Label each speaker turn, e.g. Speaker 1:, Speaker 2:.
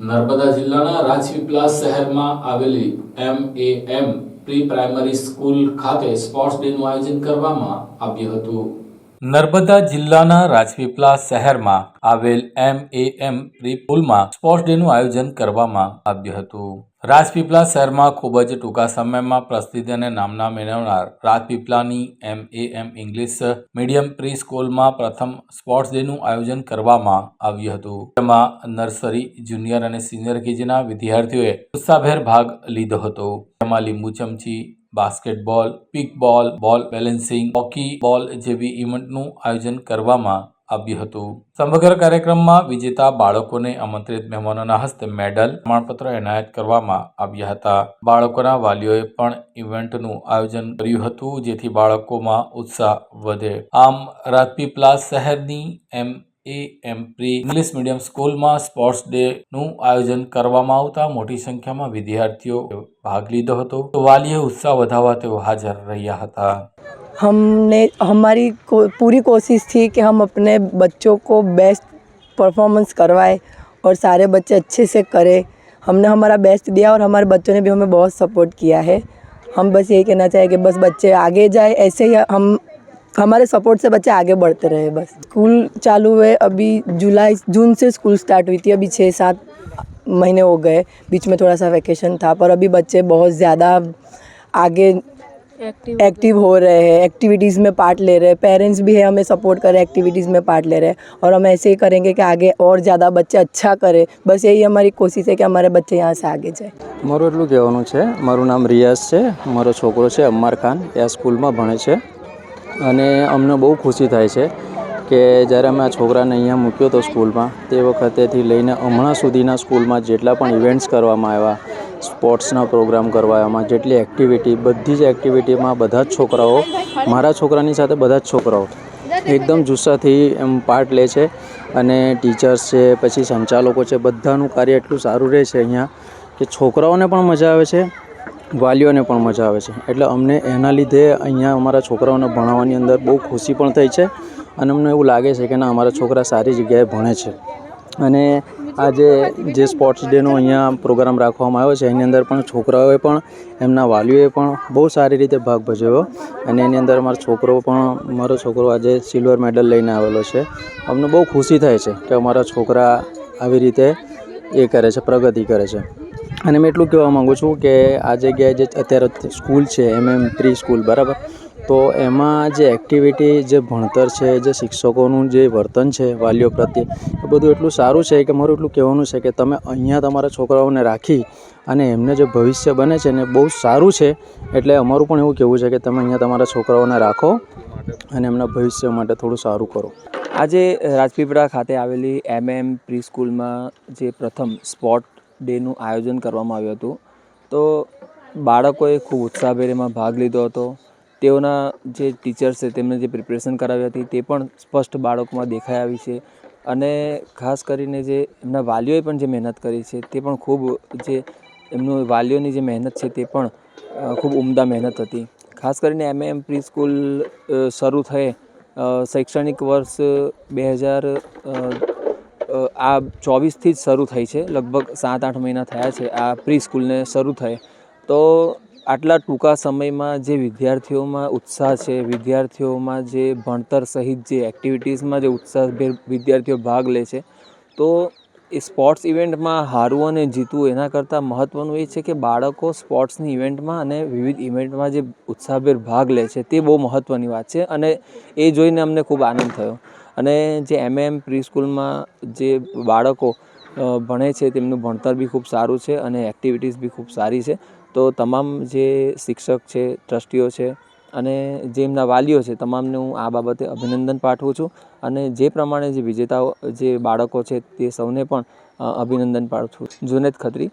Speaker 1: નર્મદા જિલ્લાના રાજપીપલા શહેરમાં આવેલી M A M pre primary school ખાતે સ્પોર્ટ્સ ડેનું આયોજન કરવામાં આવ્યું હતું. નર્મદા જિલ્લાના રાજપીપળા શહેરમાં આવેલ એમ એ એમ પ્રી સ્કૂલમાં સ્પોર્ટ્સ ડેનું આયોજન કરવામાં આવ્યું હતું. રાજપીપળા શહેરમાં ખૂબ જ ટૂંકા સમયમાં પ્રસિદ્ધિ અને નામના મેળવનાર રાજપીપળાની M A M English medium pre સ્કૂલમાં પ્રથમ સ્પોર્ટ્સ ડેનું આયોજન કરવામાં આવ્યું હતું. તેમાં નર્સરી, જુનિયર અને સિનિયર કેજીના વિદ્યાર્થીઓએ ઉત્સાહભેર ભાગ લીધો હતો. તેમાં લીંબુ ચમચી બાસ્કેટબોલ, પિકબોલ, બોલ બેલેન્સિંગ, હોકી, બોલ જેવી ઇવેન્ટનું આયોજન કરવામાં આવ્યું હતું. સમગ્ર કાર્યક્રમમાં વિજેતા બાળકોને આમંત્રિત મહેમાનોના હસ્તે મેડલ, પ્રમાણપત્ર એનાયત કરવામાં આવ્યા હતા. બાળકોના વાલીઓએ પણ ઇવેન્ટનું આયોજન કર્યું હતું, જેથી બાળકોમાં ઉત્સાહ વધે. આમ રાજપીપલા શહેરની M A M pre English medium સ્કૂલમાં સ્પોર્ટ્સ ડે નું આયોજન કરવામાં આવતા મોટી સંખ્યામાં વિદ્યાર્થીઓ ભાગ લીધો હતો તો વાલીએ ઉત્સાહ વધારવા તેઓ હાજર રહ્યા હતા
Speaker 2: हमने हमारी को, पूरी कोशिश थी कि हम अपने बच्चों को बेस्ट परफॉर्मेंस करवाएं और सारे बच्चे अच्छे से करें हमने हमारा बेस्ट दिया और हमारे बच्चों ने भी हमें बहुत सपोर्ट किया है हम बस यही कहना चाहें कि बस बच्चे आगे जाए ऐसे ही हम हमारे सपोर्ट से बच्चे आगे बढ़ते रहे बस स्कूल चालू हुए अभी जुलाई जून से स्कूल स्टार्ट हुई थी अभी छः सात महीने हो गए बीच में थोड़ा सा वैकेशन था पर अभी बच्चे बहुत ज़्यादा आगे एक्टिव हो रहे हैं एक्टिविटीज़ में पार्ट ले रहे हैं पेरेंट्स भी है हमें सपोर्ट कर रहे हैं एक्टिविटीज़ में पार्ट ले रहे हैं और हम ऐसे ही करेंगे कि आगे और ज़्यादा बच्चे अच्छा करें बस यही हमारी कोशिश है कि हमारे बच्चे यहाँ से आगे जाए
Speaker 3: મારું એટલું કહેવાનું છે મારું નામ રિયાઝ છે મારો છોકરો છે અમ્માર ખાન એ આ સ્કૂલમાં ભણે છે અને અમને બહુ ખુશી થાય છે કે જ્યારે અમે આ છોકરાને અહીંયા મૂક્યો હતો સ્કૂલમાં, તે વખતેથી લઈને હમણાં સુધીના સ્કૂલમાં જેટલા પણ ઇવેન્ટ્સ કરવામાં આવ્યા, સ્પોર્ટ્સના પ્રોગ્રામ કરવામાં, જેટલી એક્ટિવિટી બધી જ એક્ટિવિટીમાં બધા જ છોકરાઓ, મારા છોકરાની સાથે બધા જ છોકરાઓ એકદમ જુસ્સાથી એમ પાર્ટ લે છે અને ટીચર્સ છે, પછી સંચાલકો છે, બધાનું કાર્ય એટલું સારું રહે છે અહીંયા કે છોકરાઓને પણ મજા આવે છે વાલીઓને પણ મજા આવે છે. એટલે અમને એના લીધે અહીંયા અમારા છોકરાઓને ભણાવવાની અંદર બહુ ખુશી પણ થઈ છે અને અમને એવું લાગે છે કે ના, અમારા છોકરા સારી જગ્યાએ ભણે છે. અને આજે જે સ્પોર્ટ્સ ડેનો અહીંયા પ્રોગ્રામ રાખવામાં આવ્યો છે, એની અંદર પણ છોકરાઓએ પણ, એમના વાલીઓએ પણ બહુ સારી રીતે ભાગ ભજવ્યો. અને એની અંદર અમારો છોકરો પણ, મારો છોકરો આજે સિલ્વર મેડલ લઈને આવેલો છે. અમને બહુ ખુશી થાય છે કે અમારા છોકરા આવી રીતે એ કરે છે, પ્રગતિ કરે છે. અને મેં એટલું કહેવા માગું છું કે આ જગ્યાએ જે અત્યારે સ્કૂલ છે, એમ એમ પ્રી સ્કૂલ, બરાબર? તો એમાં જે એક્ટિવિટી જે ભણતર છે, જે શિક્ષકોનું જે વર્તન છે, વાલીઓ પ્રત્યે, એ બધું એટલું સારું છે કે મારું એટલું કહેવાનું છે કે તમે અહીંયા તમારા છોકરાઓને રાખી અને એમને જે ભવિષ્ય બને છે ને બહુ સારું છે. એટલે અમારું પણ એવું કહેવું છે કે તમે અહીંયા તમારા છોકરાઓને રાખો અને એમના ભવિષ્ય માટે થોડું સારું કરો.
Speaker 4: આજે રાજપીપળા ખાતે આવેલી એમ એમ પ્રી સ્કૂલમાં જે પ્રથમ સ્પોર્ટ ડેનું આયોજન કરવામાં આવ્યું હતું. તો બાળકોએ ખૂબ ઉત્સાહભેર એમાં ભાગ લીધો હતો. તેઓના જે ટીચર્સ છે તેમને જે પ્રિપરેશન કરાવી હતી, તે પણ સ્પષ્ટ બાળકોમાં દેખાઈ આવી છે. અને ખાસ કરીને જે એમના વાલીઓએ પણ જે મહેનત કરી છે, તે પણ ખૂબ જે એમનું વાલીઓની જે મહેનત છે, તે પણ ખૂબ ઉમદા મહેનત હતી. ખાસ કરીને એમ એમ પ્રી સ્કૂલ શરૂ થયે શૈક્ષણિક વર્ષ, બે હજાર આ ચોવીસથી જ શરૂ થઈ છે. લગભગ સાત આઠ મહિના થયા છે આ પ્રી સ્કૂલને શરૂ થઈ. તો આટલા ટૂંકા સમયમાં જે વિદ્યાર્થીઓમાં ઉત્સાહ છે, વિદ્યાર્થીઓમાં જે ભણતર સહિત જે એક્ટિવિટીઝમાં જે ઉત્સાહભેર વિદ્યાર્થીઓ ભાગ લે છે, તો એ સ્પોર્ટ્સ ઇવેન્ટમાં હારવું અને જીતવું એના કરતાં મહત્ત્વનું એ છે કે બાળકો સ્પોર્ટ્સની ઇવેન્ટમાં અને વિવિધ ઇવેન્ટમાં જે ઉત્સાહભેર ભાગ લે છે તે બહુ મહત્ત્વની વાત છે અને એ જોઈને અમને ખૂબ આનંદ થયો. અને જે એમ એમ પ્રી સ્કૂલમાં જે બાળકો ભણે છે તેમનું ભણતર બી ખૂબ સારું છે અને એક્ટિવિટીઝ બી ખૂબ સારી છે. તો તમામ જે શિક્ષક છે, ટ્રસ્ટીઓ છે અને જે એમના વાલીઓ છે તમામને હું આ બાબતે અભિનંદન પાઠવું છું અને જે પ્રમાણે જે વિજેતાઓ, જે બાળકો છે તે સૌને પણ અભિનંદન પાઠવું છું. જુનેદ ખત્રી.